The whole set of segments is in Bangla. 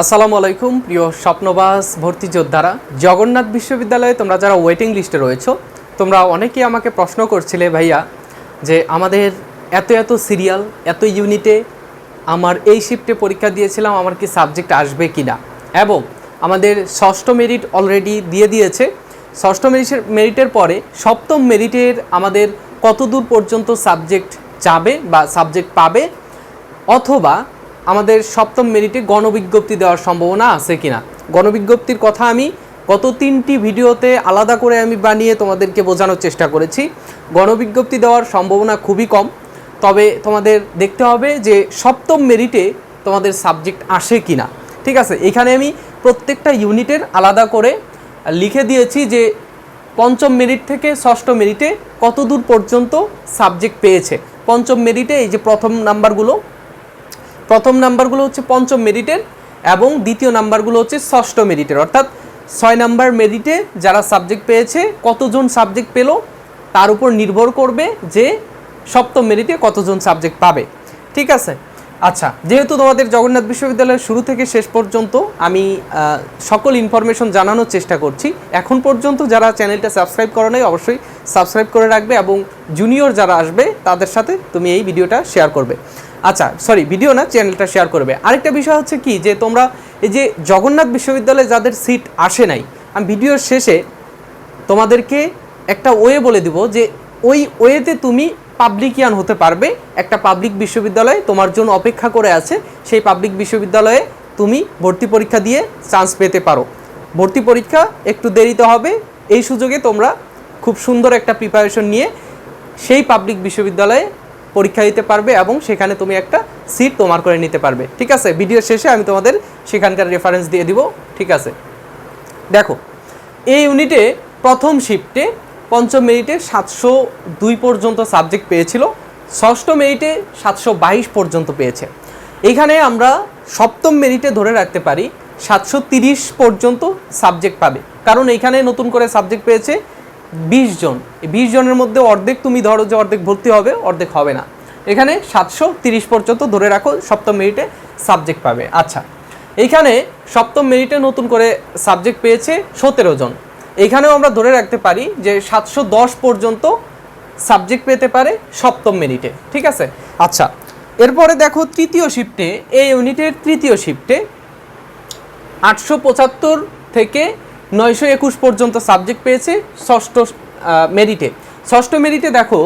আসসালামু আলাইকুম, প্রিয় স্বপ্নবাস ভর্তি যোদ্ধারা। জগন্নাথ বিশ্ববিদ্যালয়ে তোমরা যারা ওয়েটিং লিস্টে রয়েছো, তোমরা অনেকেই আমাকে প্রশ্ন করছিলে ভাইয়া যে আমাদের এত এত সিরিয়াল এত ইউনিটে আমার এই শিফটে পরীক্ষা দিয়েছিলাম, আমার কি সাবজেক্ট আসবে কি না এবং আমাদের ষষ্ঠ মেরিট অলরেডি দিয়ে দিয়েছে। ষষ্ঠ মেরিটের মেরিটের পরে সপ্তম মেরিটের আমাদের কত দূর পর্যন্ত সাবজেক্ট যাবে বা সাবজেক্ট পাবে? অথবা আমাদের সপ্তম মেরিটে গণবিজ্ঞপ্তি দেওয়ার সম্ভাবনা আছে কিনা? গণবিজ্ঞপ্তির কথা আমি গত তিনটি ভিডিওতে আলাদা করে আমি বানিয়ে তোমাদেরকে বোঝানোর চেষ্টা করেছি। গণবিজ্ঞপ্তি দেওয়ার সম্ভাবনা খুবই কম। তবে তোমাদের দেখতে হবে যে সপ্তম মেরিটে তোমাদের সাবজেক্ট আসে কিনা। ঠিক আছে, এখানে আমি প্রত্যেকটা ইউনিটের আলাদা করে লিখে দিয়েছি যে পঞ্চম মেরিট থেকে ষষ্ঠ মেরিটে কত দূর পর্যন্ত সাবজেক্ট পেয়েছে। পঞ্চম মেরিটে এই যে প্রথম নাম্বারগুলো প্রথম নাম্বারগুলো হচ্ছে পঞ্চম মেরিটের এবং দ্বিতীয় নাম্বারগুলো হচ্ছে ষষ্ঠ মেরিটের। অর্থাৎ ছয় নাম্বার মেরিটে যারা সাবজেক্ট পেয়েছে, কতজন সাবজেক্ট পেল, তার উপর নির্ভর করবে যে সপ্তম মেরিটে কতজন সাবজেক্ট পাবে। ঠিক আছে? আচ্ছা যেহেতু তোমাদের জগন্নাথ বিশ্ববিদ্যালয়ের শুরু থেকে শেষ পর্যন্ত আমি সকল ইনফরমেশন জানানোর চেষ্টা করছি। এখন পর্যন্ত যারা চ্যানেলটা সাবস্ক্রাইব করো নাই, অবশ্যই সাবস্ক্রাইব করে রাখবে এবং জুনিয়র যারা আসবে, তাদের সাথে তুমি এই ভিডিওটা শেয়ার করবে। আচ্ছা সরি ভিডিও না চ্যানেলটা শেয়ার করবে। আরেকটা বিষয় হচ্ছে কি, যে তোমরা এই যে জগন্নাথ বিশ্ববিদ্যালয়ে যাদের সিট আসে নাই, আমি ভিডিওর শেষে তোমাদেরকে একটা ওয়ে বলে দিব যে ওই ওয়েতে তুমি পাবলিকিয়ান হতে পারবে। একটা পাবলিক বিশ্ববিদ্যালয় তোমার জন্য অপেক্ষা করে আছে, সেই পাবলিক বিশ্ববিদ্যালয়ে তুমি ভর্তি পরীক্ষা দিয়ে চান্স পেতে পারো। ভর্তি পরীক্ষা একটু দেরিতে হবে, এই সুযোগে তোমরা খুব সুন্দর একটা প্রিপারেশন নিয়ে সেই পাবলিক বিশ্ববিদ্যালয়ে পরীক্ষা দিতে পারবে এবং সেখানে তুমি একটা সিট তোমার করে নিতে পারবে। ঠিক আছে? ভিডিওর শেষে আমি তোমাদের সেখানকার রেফারেন্স দিয়ে দিব। ঠিক আছে? দেখো, এই ইউনিটে প্রথম শিফটে পঞ্চম মেরিটে সাতশো দুই পর্যন্ত সাবজেক্ট পেয়েছিল। ষষ্ঠ মেরিটে সাতশো বাইশ পর্যন্ত পেয়েছে। এখানে আমরা সপ্তম মেরিটে ধরে রাখতে পারি, সাতশো তিরিশ পর্যন্ত সাবজেক্ট পাবে। কারণ এখানে নতুন করে সাবজেক্ট পেয়েছে বিশ জন। এই বিশ জনের মধ্যে অর্ধেক তুমি ধরো যে অর্ধেক ভর্তি হবে, অর্ধেক হবে না। এখানে সাতশো তিরিশ পর্যন্ত ধরে রাখো, সপ্তম মেরিটে সাবজেক্ট পাবে। আচ্ছা এইখানে সপ্তম মেরিটে নতুন করে সাবজেক্ট পেয়েছে সতেরো জন। এখানেও আমরা ধরে রাখতে পারি যে সাতশো দশ পর্যন্ত সাবজেক্ট পেতে পারে সপ্তম মেরিটে ঠিক আছে? আচ্ছা এরপরে দেখো তৃতীয় শিফটে এই ইউনিটের তৃতীয় শিফটে আটশো পঁচাত্তর থেকে নয়শো একুশ পর্যন্ত সাবজেক্ট পেয়েছে, ষষ্ঠ মেরিটে ষষ্ঠ মেরিটে দেখো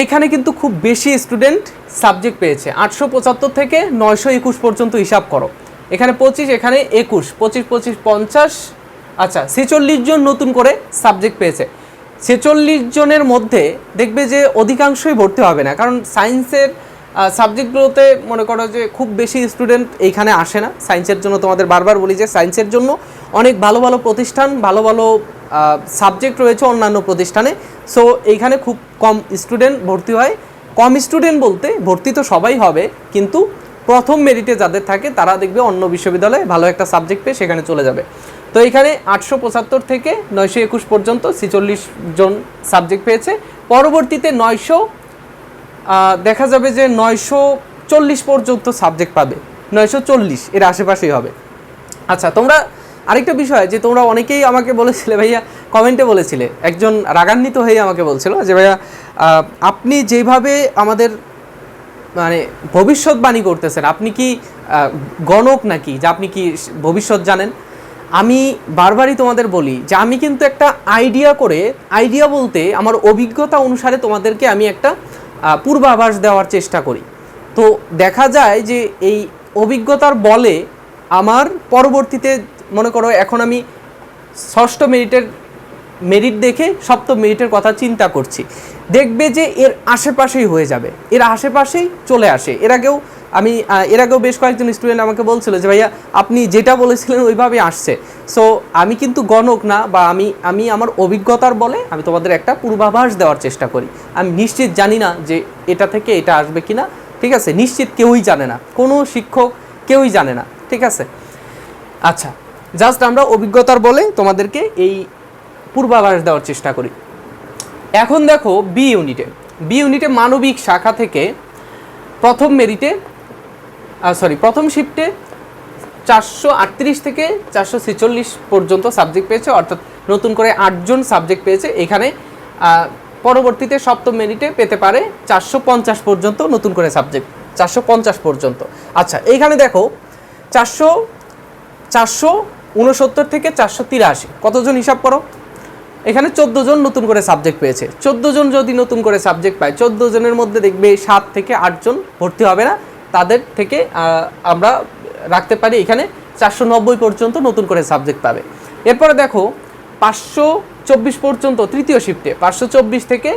এইখানে কিন্তু খুব বেশি স্টুডেন্ট সাবজেক্ট পেয়েছে। আটশো পঁচাত্তর থেকে নয়শো একুশ পর্যন্ত হিসাব করো। এখানে পঁচিশ, এখানে একুশ, পঁচিশ পঁচিশ, পঞ্চাশ আচ্ছা ছেচল্লিশ জন নতুন করে সাবজেক্ট পেয়েছে। ছেচল্লিশ জনের মধ্যে দেখবে যে অধিকাংশই ভর্তি হবে না, কারণ সায়েন্সের সাবজেক্টগুলোতে মনে করো যে খুব বেশি স্টুডেন্ট এইখানে আসে না। সায়েন্সের জন্য তোমাদের বারবার বলি যে সায়েন্সের জন্য অনেক ভালো ভালো প্রতিষ্ঠান, ভালো ভালো সাবজেক্ট রয়েছে অন্যান্য প্রতিষ্ঠানে। সো এইখানে খুব কম স্টুডেন্ট ভর্তি হয়। কম স্টুডেন্ট বলতে ভর্তি তো সবাই হবে, কিন্তু প্রথম মেরিটে যাদের থাকে তারা দেখবে অন্য বিশ্ববিদ্যালয়ে ভালো একটা সাবজেক্ট পেয়ে সেখানে চলে যাবে। তো এখানে আটশো পঁচাত্তর থেকে নয়শো একুশ পর্যন্ত ছেচল্লিশ জন সাবজেক্ট পেয়েছে। পরবর্তীতে নয়শো দেখা যাবে যে নয়শো চল্লিশ পর্যন্ত সাবজেক্ট পাবে। নয়শো চল্লিশ, এর আশেপাশেই হবে। আচ্ছা তোমরা আরেকটা বিষয়, যে তোমরা অনেকেই আমাকে বলেছিলে, ভাইয়া কমেন্টে বলেছিলে, একজন রাগান্বিত হয়ে আমাকে বলছিল যে, ভাইয়া আপনি যেভাবে আমাদের মানে ভবিষ্যৎবাণী করতেছেন, আপনি কি গণক নাকি? যে আপনি কি ভবিষ্যৎ জানেন? আমি বারবারই তোমাদের বলি যে, আমি কিন্তু একটা আইডিয়া করে আইডিয়া বলতে আমার অভিজ্ঞতা অনুসারে তোমাদেরকে আমি একটা পূর্বাভাস দেওয়ার চেষ্টা করি। তো দেখা যায় যে এই অভিজ্ঞতার বলে আমার পরবর্তীতে, মনে করো এখন আমি ষষ্ঠ মেরিটের, মেরিট দেখে সপ্তম মেরিটের কথা চিন্তা করছি। দেখবে যে এর আশেপাশেই হয়ে যাবে। এর আশেপাশেই চলে আসে। এর আগেও আমি এর আগেও বেশ কয়েকজন স্টুডেন্ট আমাকে বলছিল যে, ভাইয়া, আপনি যেটা বলেছিলেন ওইভাবে আসছে। সো আমি কিন্তু গণক না বা আমি আমি আমার অভিজ্ঞতার বলে আমি তোমাদের একটা পূর্বাভাস দেওয়ার চেষ্টা করি। আমি নিশ্চিত জানি না যে এটা থেকে এটা আসবে কি না ঠিক আছে? নিশ্চিত কেউই জানে না। কোনো শিক্ষক কেউই জানে না। ঠিক আছে? আচ্ছা জাস্ট আমরা অভিজ্ঞতার বলে তোমাদেরকে এই পূর্বাভাস দেওয়ার চেষ্টা করি। এখন দেখো বি ইউনিটে বি ইউনিটে মানবিক শাখা থেকে প্রথম মেরিটে সরি প্রথম শিফটে চারশো আটত্রিশ থেকে চারশো ছেচল্লিশ পর্যন্ত সাবজেক্ট পেয়েছে, অর্থাৎ নতুন করে আটজন সাবজেক্ট পেয়েছে। এখানে পরবর্তীতে সপ্তম মেরিটে পেতে পারে চারশো পঞ্চাশ পর্যন্ত নতুন করে সাবজেক্ট চারশো পঞ্চাশ পর্যন্ত। আচ্ছা এইখানে দেখো, চারশো চারশো উনসত্তর থেকে চারশো তিরাশি। কতজন হিসাব করো? এখানে চোদ্দ জন নতুন করে সাবজেক্ট পেয়েছে। চোদ্দ জন যদি নতুন করে সাবজেক্ট পায় চোদ্দ জনের মধ্যে দেখবে সাত থেকে আটজন ভর্তি হবে না। তাদের থেকে আমরা রাখতে পারি। এখানে চারশো নব্বই পর্যন্ত নতুন করে সাবজেক্ট পাবে। এরপরে দেখো, পাঁচশো চব্বিশ পর্যন্ত তৃতীয় শিফটে পাঁচশো চব্বিশ থেকে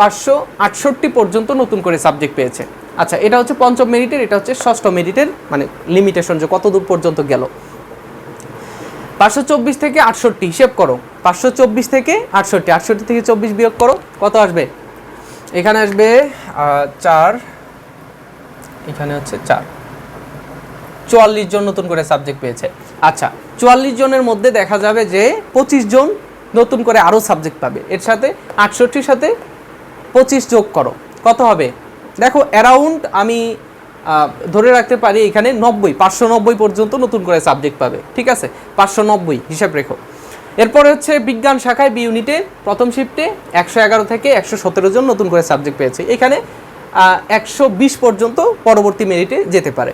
পাঁচশো আটষট্টি পর্যন্ত নতুন করে সাবজেক্ট পেয়েছে। আচ্ছা এটা হচ্ছে পঞ্চম মেরিটের এটা হচ্ছে ষষ্ঠ মেরিটের মানে লিমিটেশন যে কত দূর পর্যন্ত গেল। পাঁচশো চব্বিশ থেকে আটষট্টি, হিসেব করো। পাঁচশো চব্বিশ থেকে আটষট্টি আটষট্টি থেকে চব্বিশ বিয়োগ করো, কত আসবে? এখানে আসবে চার এখানে হচ্ছে চার। চুয়াল্লিশ জন নতুন করে সাবজেক্ট পেয়েছে। আচ্ছা চুয়াল্লিশ জনের মধ্যে দেখা যাবে যে পঁচিশ জন নতুন করে আরও সাবজেক্ট পাবে। এর সাথে আটষট্টির সাথে পঁচিশ যোগ করো। কত হবে? দেখো অ্যারাউন্ড আমি ধরে রাখতে পারি এখানে নব্বই, পাঁচশো নব্বই পর্যন্ত নতুন করে সাবজেক্ট পাবে। ঠিক আছে? পাঁচশো নব্বই, হিসাব রেখো। এরপরে হচ্ছে বিজ্ঞান শাখায় বি ইউনিটে প্রথম শিফটে একশো এগারো থেকে একশো সতেরো জন নতুন করে সাবজেক্ট পেয়েছে। এখানে একশো বিশ পর্যন্ত পরবর্তী মেরিটে যেতে পারে।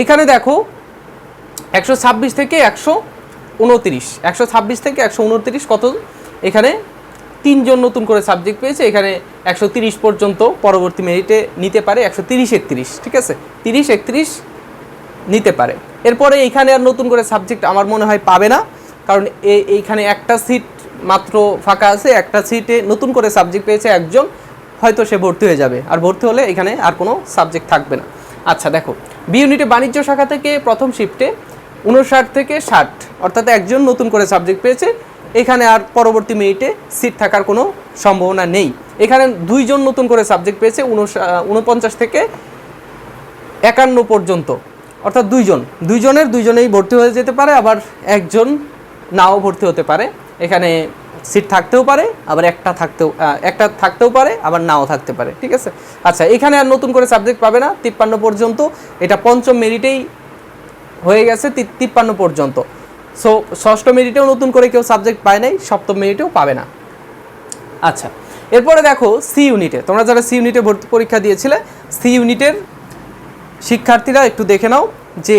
এখানে দেখো, একশো ছাব্বিশ থেকে একশো উনত্রিশ। একশো থেকে একশো উনত্রিশ কত? এখানে তিনজন নতুন করে সাবজেক্ট পেয়েছে, এখানে একশো তিরিশ পর্যন্ত পরবর্তী মেরিটে নিতে পারে, একশো তিরিশ একত্রিশ, ঠিক আছে? তিরিশ একত্রিশ নিতে পারে। এরপরে এইখানে আর নতুন করে সাবজেক্ট আমার মনে হয় পাবে না, কারণ এইখানে একটা সিট মাত্র ফাঁকা আছে, একটা সিটে নতুন করে সাবজেক্ট পেয়েছে একজন। হয়তো সে ভর্তি হয়ে যাবে। আর ভর্তি হলে এখানে আর কোনো সাবজেক্ট থাকবে না। আচ্ছা দেখো। বি ইউনিটে বাণিজ্য শাখা থেকে প্রথম শিফটে উনষাট থেকে ষাট, অর্থাৎ একজন নতুন করে সাবজেক্ট পেয়েছে। এখানে আর পরবর্তী মিনিটে সিট থাকার কোনো সম্ভাবনা নেই। এখানে দুইজন নতুন করে সাবজেক্ট পেয়েছে উনপঞ্চাশ থেকে একান্ন পর্যন্ত। অর্থাৎ দুইজন। দুইজনের দুইজনেই ভর্তি হয়ে যেতে পারে, আবার একজন নাও ভর্তি হতে পারে। এখানে সিট থাকতেও পারে, আবার একটা থাকতেও একটা থাকতেও পারে, আবার নাও থাকতে পারে, ঠিক আছে? আচ্ছা এখানে আর নতুন করে সাবজেক্ট পাবে না, তিপ্পান্ন পর্যন্ত, এটা পঞ্চম মেরিটেই হয়ে গেছে তিপ্পান্ন পর্যন্ত। সো ষষ্ঠ মেরিটেও নতুন করে কেউ সাবজেক্ট পায় নাই, সপ্তম মেরিটেও পাবে না। আচ্ছা এরপরে দেখো সি ইউনিটে তোমরা যারা সি ইউনিটে ভর্তি পরীক্ষা দিয়েছিলে সি ইউনিটের শিক্ষার্থীরা একটু দেখে নাও যে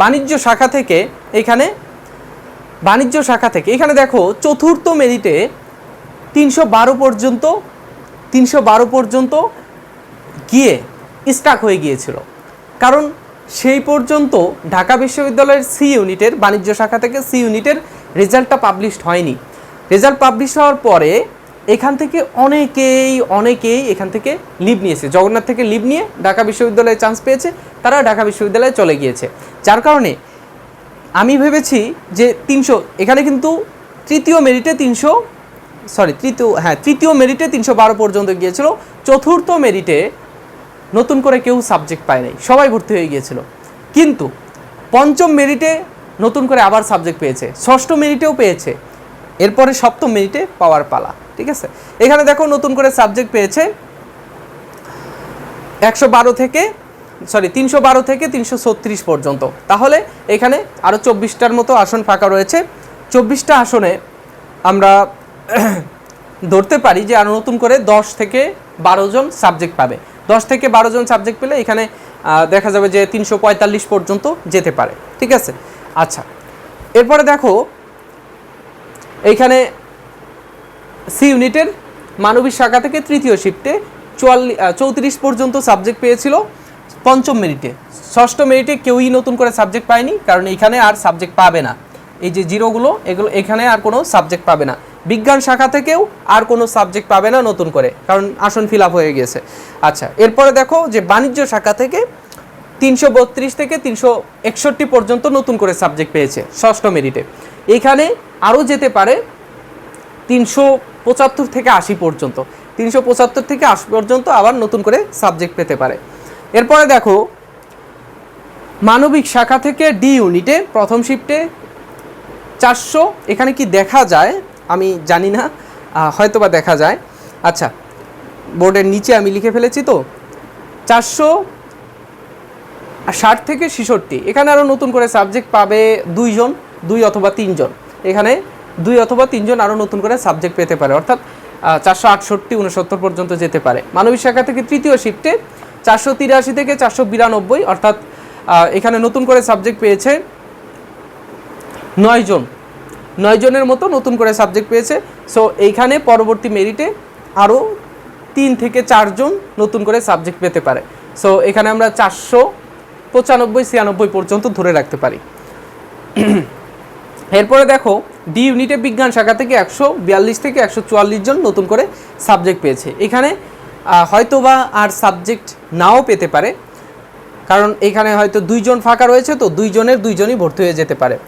বাণিজ্য শাখা থেকে এখানে বাণিজ্য শাখা থেকে। এখানে দেখো, চতুর্থ মেরিটে তিনশো বারো পর্যন্ত, তিনশো বারো পর্যন্ত গিয়ে স্টাক হয়ে গিয়েছিল। কারণ সেই পর্যন্ত ঢাকা বিশ্ববিদ্যালয়ের সি ইউনিটের বাণিজ্য শাখা থেকে সি ইউনিটের রেজাল্টটা পাবলিশড হয়নি। রেজাল্ট পাবলিশ হওয়ার পরে এখান থেকে অনেকেই অনেকেই এখান থেকে লিভ নিয়েছে। জগন্নাথ থেকে লিভ নিয়ে ঢাকা বিশ্ববিদ্যালয়ে চান্স পেয়েছে, তারা ঢাকা বিশ্ববিদ্যালয়ে চলে গিয়েছে। যার কারণে আমি ভেবেছি যে তিনশো, এখানে কিন্তু তৃতীয় মেরিটে তিনশো সরি তৃতীয় হ্যাঁ তৃতীয় মেরিটে তিনশো বারো পর্যন্ত গিয়েছিল। চতুর্থ মেরিটে নতুন করে কেউ সাবজেক্ট পায় নাই। সবাই ভর্তি হয়ে গিয়েছিল। কিন্তু পঞ্চম মেরিটে নতুন করে আবার সাবজেক্ট পেয়েছে। ষষ্ঠ মেরিটেও পেয়েছে। এরপরে সপ্তম মেরিটে পাওয়ার পালা, ঠিক আছে? এখানে দেখো নতুন করে সাবজেক্ট পেয়েছে। একশো বারো থেকে সরি, তিনশো বারো থেকে তিনশো ছত্রিশ পর্যন্ত। তাহলে এখানে আরও চব্বিশটার মতো আসন ফাঁকা রয়েছে। চব্বিশটা আসনে আমরা ধরতে পারি যে আরও নতুন করে দশ থেকে বারো জন সাবজেক্ট পাবে। দশ থেকে বারো জন সাবজেক্ট পেলে এখানে দেখা যাবে যে তিনশো পঁয়তাল্লিশ পর্যন্ত যেতে পারে। ঠিক আছে? আচ্ছা। এরপরে দেখো এইখানে সি ইউনিটের মানবিক শাখা থেকে তৃতীয় শিফটে চুয়াল্লিশ চৌত্রিশ পর্যন্ত সাবজেক্ট পেয়েছিল। পঞ্চম মেরিটে ষষ্ঠ মেরিটে কেউই নতুন করে সাবজেক্ট পায়নি, কারণ এখানে আর সাবজেক্ট পাবে না। এই যে জিরোগুলো এগুলো, এখানে আর কোনো সাবজেক্ট পাবে না। বিজ্ঞান শাখা থেকেও আর কোনো সাবজেক্ট পাবে না নতুন করে, কারণ আসন ফিল হয়ে গিয়েছে আচ্ছা এরপরে দেখো যে বাণিজ্য শাখা থেকে তিনশো বত্রিশ থেকে তিনশো একষট্টি পর্যন্ত নতুন করে সাবজেক্ট পেয়েছে, ষষ্ঠ মেরিটে এখানে আরও যেতে পারে তিনশো পঁচাত্তর থেকে আশি পর্যন্ত। তিনশো পঁচাত্তর থেকে আশি পর্যন্ত আবার নতুন করে সাবজেক্ট পেতে পারে। এরপরে দেখো, মানবিক শাখা থেকে ডি ইউনিটে প্রথম শিফটে চারশো, এখানে কি দেখা যায়? আমি জানি না হয়তো বা দেখা যায়। আচ্ছা বোর্ডের নিচে আমি লিখে ফেলেছি তো, চারশো ষাট থেকে ছেষট্টি। এখানে আরও নতুন করে সাবজেক্ট পাবে দুইজন, দুই অথবা তিনজন। এখানে দুই অথবা তিনজন আরও নতুন করে সাবজেক্ট পেতে পারে। অর্থাৎ চারশো আটষট্টি উনসত্তর পর্যন্ত যেতে পারে। মানবিক শাখা থেকে তৃতীয় শিফটে চারশো তিরাশি থেকে চারশো বিরানব্বই, অর্থাৎ এখানে নতুন করে সাবজেক্ট পেয়েছে নয় জন। নয় জনের মতো নতুন করে সাবজেক্ট পেয়েছে। সো এইখানে পরবর্তী মেরিটে আরও তিন থেকে চারজন নতুন করে সাবজেক্ট পেতে পারে। সো এখানে আমরা চারশো পঁচানব্বই, ছিয়ানব্বই পর্যন্ত ধরে রাখতে পারি। এরপরে দেখো ডি ইউনিটে বিজ্ঞান শাখা থেকে একশো বিয়াল্লিশ থেকে একশো চুয়াল্লিশ জন নতুন করে সাবজেক্ট পেয়েছে। এখানে হয়তোবা আর সাবজেক্ট নাও পেতে পারে। কারণ এখানে হয়তো দুইজন ফাঁকা রয়েছে, তো দুইজনের দুইজনই ভর্তি হয়ে যেতে পারে।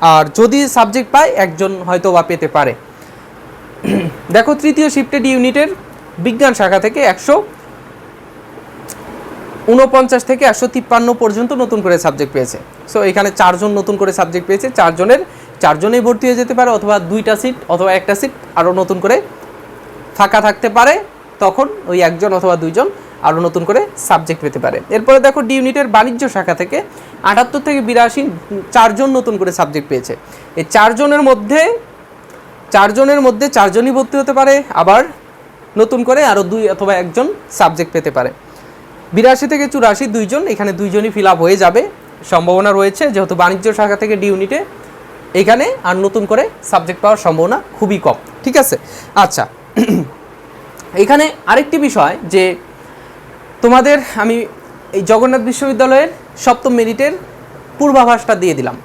আর যদি সাবজেক্ট পায়, একজন হয়তো বা পেতে পারে। দেখো, তৃতীয় শিফটেড ইউনিটের বিজ্ঞান শাখা থেকে একশো উনপঞ্চাশ থেকে একশো তিপ্পান্ন পর্যন্ত নতুন করে সাবজেক্ট পেয়েছে। সো এখানে চারজন নতুন করে সাবজেক্ট পেয়েছে। চারজনের, চারজনেই ভর্তি হয়ে যেতে পারে, অথবা দুইটা সিট অথবা একটা সিট আরও নতুন করে ফাঁকা থাকতে পারে। তখন ওই একজন অথবা দুইজন আরও নতুন করে সাবজেক্ট পেতে পারে। এরপরে দেখো ডি ইউনিটের বাণিজ্য শাখা থেকে আটাত্তর থেকে বিরাশি চারজন নতুন করে সাবজেক্ট পেয়েছে। এই চারজনের মধ্যে চারজনের মধ্যে চারজনই ভর্তি হতে পারে, আবার নতুন করে আরও দুই অথবা একজন সাবজেক্ট পেতে পারে। বিরাশি থেকে চুরাশি দুইজন, এখানে দুইজনই ফিল আপ হয়ে যাবে। সম্ভাবনা রয়েছে, যেহেতু বাণিজ্য শাখা থেকে ডি ইউনিটে এখানে আর নতুন করে সাবজেক্ট পাওয়ার সম্ভাবনা খুবই কম। ঠিক আছে? আচ্ছা এখানে আরেকটি বিষয় যে তোমাদের আমি এই জগন্নাথ বিশ্ববিদ্যালয়ের সপ্তম মেরিটের পূর্বাভাসটা দিয়ে দিলাম।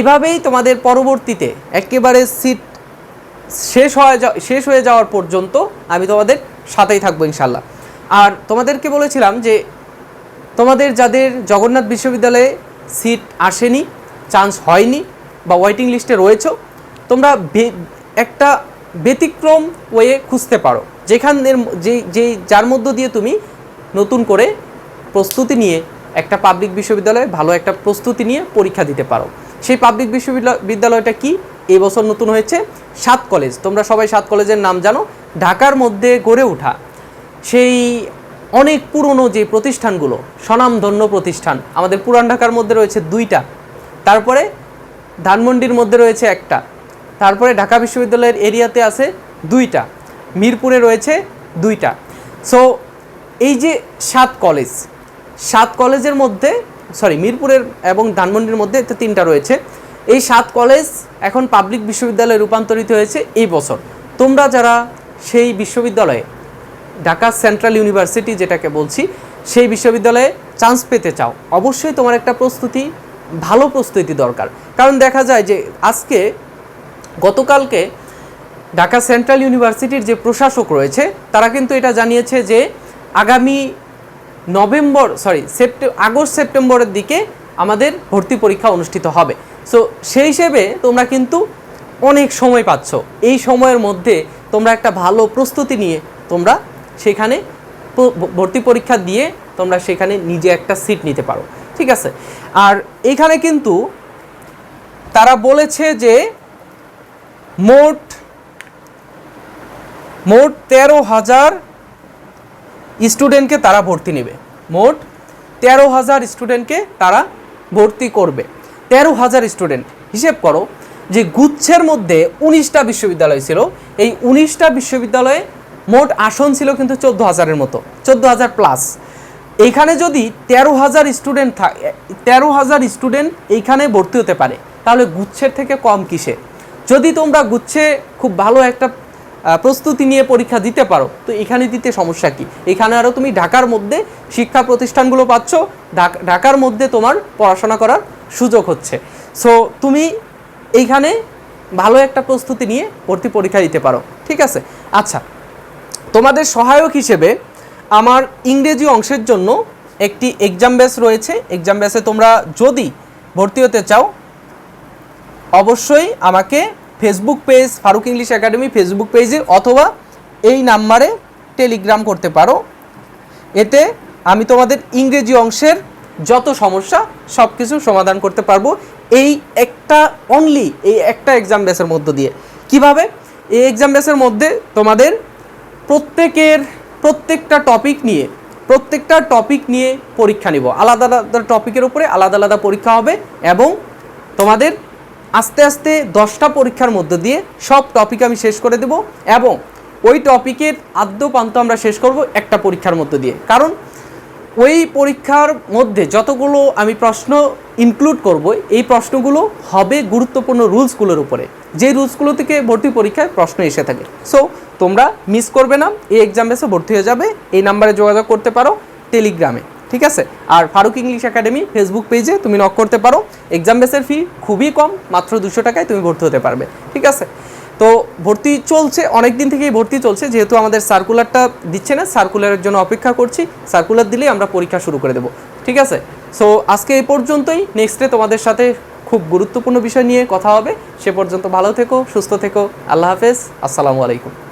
এভাবেই তোমাদের পরবর্তীতে একেবারে সিট শেষ হয়ে শেষ হয়ে যাওয়ার পর্যন্ত আমি তোমাদের সাথেই থাকব ইনশাল্লাহ আর তোমাদেরকে বলেছিলাম যে তোমাদের যাদের জগন্নাথ বিশ্ববিদ্যালয়ে সিট আসেনি, চান্স হয়নি বা ওয়েটিং লিস্টে রয়েছো, তোমরা একটা ব্যতিক্রম ওয়ে খুঁজতে পারো। যেখানের যে যেই যার মধ্য দিয়ে তুমি নতুন করে প্রস্তুতি নিয়ে একটা পাবলিক বিশ্ববিদ্যালয়ে ভালো একটা প্রস্তুতি নিয়ে পরীক্ষা দিতে পারো। সেই পাবলিক বিশ্ববিদ্যালয় বিদ্যালয়টা কি? এই বছর নতুন হয়েছে সাত কলেজ তোমরা সবাই সাত কলেজের নাম জানো। ঢাকার মধ্যে গড়ে ওঠা সেই অনেক পুরনো যে প্রতিষ্ঠানগুলো, স্বনামধন্য প্রতিষ্ঠান, আমাদের পুরান ঢাকার মধ্যে রয়েছে দুইটা। তারপরে ধানমন্ডির মধ্যে রয়েছে একটা। তারপরে ঢাকা বিশ্ববিদ্যালয়ের এরিয়াতে আছে দুইটা। মিরপুরে রয়েছে দুইটা। সো এই যে সাত কলেজ সাত কলেজের মধ্যে সরি মিরপুরের এবং ধানমন্ডির মধ্যে এতে তিনটা রয়েছে। এই সাত কলেজ এখন পাবলিক বিশ্ববিদ্যালয়ে রূপান্তরিত হয়েছে এই বছর। তোমরা যারা সেই বিশ্ববিদ্যালয়ে, ঢাকা সেন্ট্রাল ইউনিভার্সিটি যেটাকে বলছি, সেই বিশ্ববিদ্যালয়ে চান্স পেতে চাও, অবশ্যই তোমার একটা প্রস্তুতি, ভালো প্রস্তুতি দরকার। কারণ দেখা যায় যে আজকে গতকালকে ঢাকা সেন্ট্রাল ইউনিভার্সিটির যে প্রশাসক রয়েছে, তারা কিন্তু এটা জানিয়েছে যে আগামী নভেম্বর সরি সেপ্টে, আগস্ট সেপ্টেম্বরের দিকে আমাদের ভর্তি পরীক্ষা অনুষ্ঠিত হবে। সো সেই হিসেবে তোমরা কিন্তু অনেক সময় পাচ্ছ। এই সময়ের মধ্যে তোমরা একটা ভালো প্রস্তুতি নিয়ে তোমরা সেখানে ভর্তি পরীক্ষা দিয়ে তোমরা সেখানে নিজে একটা সিট নিতে পারো। ঠিক আছে? আর এখানে কিন্তু তারা বলেছে যে মোট মোট তেরো হাজার স্টুডেন্টকে তারা ভর্তি নেবে। মোট তেরো হাজার স্টুডেন্টকে তারা ভর্তি করবে। তেরো হাজার স্টুডেন্ট, হিসেব করো যে গুচ্ছের মধ্যে উনিশটা বিশ্ববিদ্যালয় ছিল, এই উনিশটা বিশ্ববিদ্যালয়ে মোট আসন ছিল কিন্তু চোদ্দ হাজারের মতো, চোদ্দ হাজার প্লাস এইখানে যদি তেরো হাজার স্টুডেন্ট থাকে তেরো হাজার স্টুডেন্ট এইখানে ভর্তি হতে পারে, তাহলে গুচ্ছের থেকে কম কিসে? যদি তোমরা গুচ্ছে খুব ভালো একটা প্রস্তুতি নিয়ে পরীক্ষা দিতে পারো। তো এখানে দিতে সমস্যা কি? এখানে আরও তুমি ঢাকার মধ্যে শিক্ষা প্রতিষ্ঠানগুলো পাচ্ছ। ঢাক- ঢাকার মধ্যে তোমার পড়াশোনা করার সুযোগ হচ্ছে। সো তুমি এইখানে ভালো একটা প্রস্তুতি নিয়ে ভর্তি পরীক্ষা দিতে পারো। ঠিক আছে? আচ্ছা তোমাদের সহায়ক হিসেবে আমার ইংরেজি অংশের জন্য একটি এক্সাম ব্যাস রয়েছে। এক্সাম ব্যাসে তোমরা যদি ভর্তি হতে চাও, অবশ্যই আমাকে Facebook page Faruk English academy Facebook পেজে অথবা এই নাম্বারে টেলিগ্রাম করতে পারো। এতে আমি তোমাদের ইংরেজি অংশের যত সমস্যা সব কিছু সমাধান করতে পারব। এই একটা অনলি এই একটা এক্সাম বেসের মধ্য দিয়ে। কীভাবে? এই এক্সাম বেসের মধ্যে তোমাদের প্রত্যেকের প্রত্যেকটা টপিক নিয়ে, প্রত্যেকটা টপিক নিয়ে পরীক্ষা নিব। আলাদা আলাদা টপিকের উপরে আলাদা আলাদা পরীক্ষা হবে এবং তোমাদের আস্তে আস্তে দশটা পরীক্ষার মধ্য দিয়ে সব টপিক আমি শেষ করে দেব এবং ওই টপিকের আদ্যপান্ত আমরা শেষ করব একটা পরীক্ষার মধ্য দিয়ে। কারণ ওই পরীক্ষার মধ্যে যতগুলো আমি প্রশ্ন ইনক্লুড করব, এই প্রশ্নগুলো হবে গুরুত্বপূর্ণ রুলসগুলোর উপরে। যে রুলসগুলো থেকে ভর্তি পরীক্ষায় প্রশ্ন এসে থাকে। সো তোমরা মিস করবে না, এই এক্সাম বেসে ভর্তি হয়ে যাবে, এই নাম্বারে যোগাযোগ করতে পারো টেলিগ্রামে ঠিক আছে? আর ফারুক ইংলিশ একাডেমি ফেসবুক পেজে তুমি নক করতে পারো। এক্সাম বেসের ফি খুবই কম, মাত্র দুশো টাকায় তুমি ভর্তি হতে পারবে। ঠিক আছে? তো ভর্তি চলছে অনেক দিন থেকেই ভর্তি চলছে, যেহেতু আমাদের সার্কুলারটা দিচ্ছে না সার্কুলারের জন্য অপেক্ষা করছি। সার্কুলার দিলেই আমরা পরীক্ষা শুরু করে দেবো। ঠিক আছে? সো আজকে এই পর্যন্তই। নেক্সটে তোমাদের সাথে খুব গুরুত্বপূর্ণ বিষয় নিয়ে কথা হবে। সে পর্যন্ত ভালো থেকো, সুস্থ থেকো। আল্লাহ হাফেজ। আসসালামু আলাইকুম।